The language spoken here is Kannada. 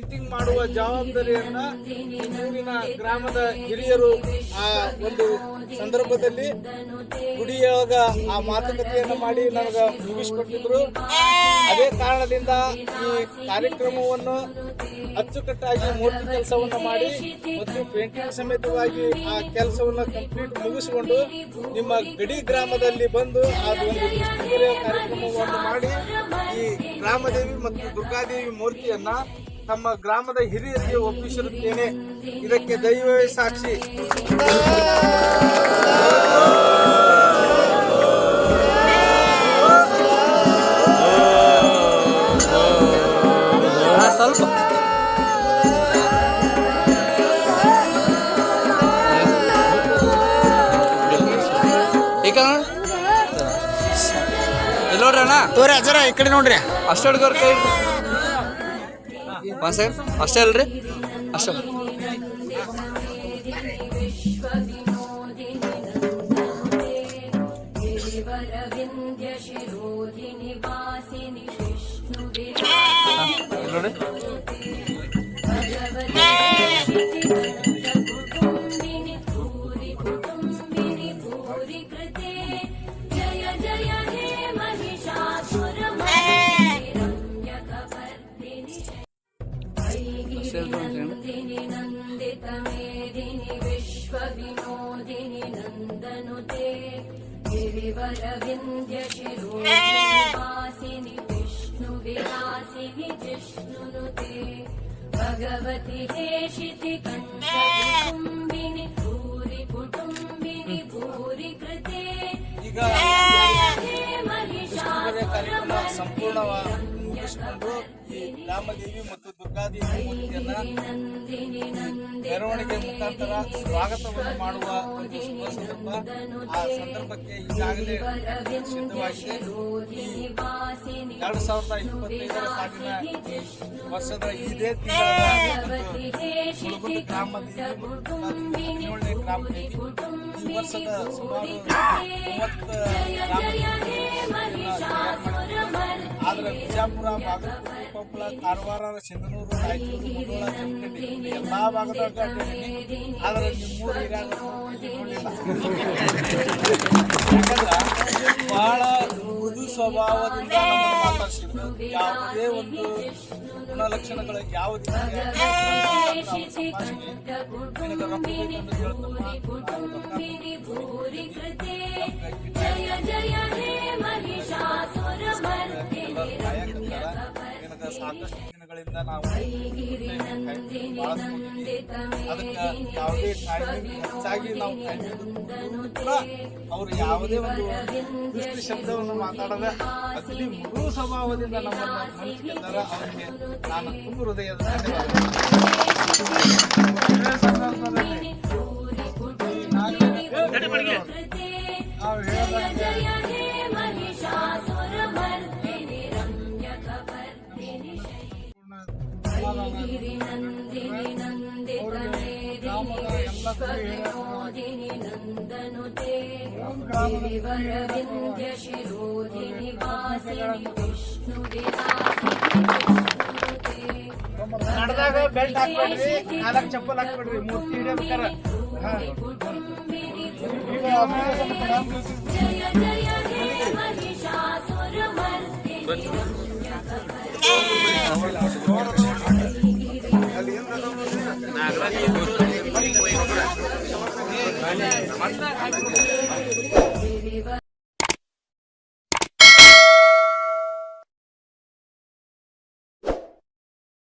ಪೇಂಟಿಂಗ್ ಮಾಡುವ ಜವಾಬ್ದಾರಿಯನ್ನ ಊರಿನ ಗ್ರಾಮದ ಹಿರಿಯರು ಆ ಒಂದು ಸಂದರ್ಭದಲ್ಲಿ ಗುಡಿಯೊಳಗ ಆ ಮಾತುಕತೆಯನ್ನು ಮಾಡಿ ನನಗ ಮುಗಿಸ್ಕೊಟ್ಟಿದ್ರು. ಅದೇ ಕಾರಣದಿಂದ ಈ ಕಾರ್ಯಕ್ರಮವನ್ನು ಅಚ್ಚುಕಟ್ಟಾಗಿ ಮೂರ್ತಿ ಕೆಲಸವನ್ನ ಮಾಡಿ ಮತ್ತು ಪೇಂಟಿಂಗ್ ಸಮೇತವಾಗಿ ಆ ಕೆಲಸವನ್ನ ಕಂಪ್ಲೀಟ್ ಮುಗಿಸಿಕೊಂಡು ನಿಮ್ಮ ಗಡಿ ಗ್ರಾಮದಲ್ಲಿ ಬಂದು ಆ ಒಂದು ಕಾರ್ಯಕ್ರಮವನ್ನು ಮಾಡಿ ಈ ಗ್ರಾಮದೇವಿ ಮತ್ತು ದುರ್ಗಾದೇವಿ ಮೂರ್ತಿಯನ್ನ ತಮ್ಮ ಗ್ರಾಮದ ಹಿರಿಯರಿಗೆ ಒಪ್ಪಿಸಿರುತ್ತೇನೆ. ಇದಕ್ಕೆ ದೈವವೇ ಸಾಕ್ಷಿ. ಸ್ವಲ್ಪ. ನೋಡ್ರಿ ಅಣ್ಣ. ತೋರಿ ಅಜ್ಜರ ಈ ಕಡೆ ನೋಡ್ರಿ. ಅಷ್ಟು ಕೈ. ಒಂದು ಸೆಕೆಂಡ್ ಅಷ್ಟೇ ಅಲ್ರಿ? ಅಷ್ಟೇ. ಹಾ, నందనుతే గిరివర వింధ్య శిరోవాసిని విష్ణు విలాసిని జిష్ణునుతే భగవతి దేశితి కంఠ కుటుంబిని భూరి కుటుంబిని భూరి కృతే. మహిషాసుర సంపూర్ణ ರಾಮದೇವಿ ಮತ್ತು ದುರ್ಗಾದೇವಿ ಮೂರ್ತಿಯನ್ನ ಮೆರವಣಿಗೆ ಮುಖಾಂತರ ಸ್ವಾಗತವನ್ನು ಮಾಡುವ ಒಂದು ಶುಭ ಸಂದರ್ಭ ಆ ಸಂದರ್ಭಕ್ಕೆ ಈಗಾಗಲೇ ಸಿದ್ಧವಾಗಿದೆ. ಎರಡ್ ಸಾವಿರದ ಇಪ್ಪತ್ತೈದರ ಸಾಲಿನ ವರ್ಷದ ಇದೇ ತಿಂಗಳ ಗ್ರಾಮದೇವಿ ಗ್ರಾಮದೇವಿ ಈ ವರ್ಷದ ಸುಮಾರು ಮೂವತ್ತು ಗ್ರಾಮದಲ್ಲಿ ಆದ್ರೆ ಬಿಜಾಪುರ ಬಾಗಲಕೋಟೆ ಕೊಪ್ಪಳ ಕಾರವಾರ ಸಿಂಧನೂರು ರಾಯಚೂರು ಮುಧೋಳ ಜಮಖಂಡಿ ಇಲ್ಲಿ ಎಲ್ಲಾ ಭಾಗದಾಗ ಅಡ್ಡಾಡೀನಿ. ಆದ್ರೆ ನಿಮ್ಮೂರು ಯಾಕಂದ್ರ ಬಹಳ ಮೃದು ಸ್ವಭಾವದಿಂದ ಮಾತಾಡ್ಸಿದ್ರು ಯಾವುದೇ ಒಂದು ಗುಣಲಕ್ಷಣಗಳು ಯಾವುದೇ ಸಂಭಾಷಣೆ ರೊಕ್ಕ ಹೇಳ್ತಮ್ಮ ಸಾಕಷ್ಟು ದಿನಗಳಿಂದ ನಾವು ಅದಕ್ಕೆ ಯಾವುದೇ ಟೈಮಿಂಗ್ ಹೆಚ್ಚಾಗಿ ನಾವು ಕೂಡ ಅವರು ಯಾವುದೇ ಒಂದು ದೃಷ್ಟಿ ಶಬ್ದವನ್ನು ಮಾತಾಡದ ಅತಿ ಮೃದು ಸ್ವಭಾವದಿಂದ ನಮ್ಮನ್ನು ಮನಸ್ಸಿಗೆಲ್ಲರ ಅವರಿಗೆ ನಾನು ತುಂಬ ಹೃದಯದ ಸಂದರ್ಭದಲ್ಲಿ विनोदिनि नन्दनुते गिरिवरविन्द्यशिरोधिनि वासिनि विष्णुविलासिनि ನಡೆದಾಗ ಬೆಲ್ಟ್ ಹಾಕ್ಬೇಡ್ರಿ ನಾಲ್ಕು ಚಪ್ಪಲ್ ಹಾಕ್ಬೇಡ್ರಿ ಮೂರ್ತಿ ಹಿಡಿಯಬೇಕಾರ ಈಗ ಆಮೇಲೆ जय जय हे like.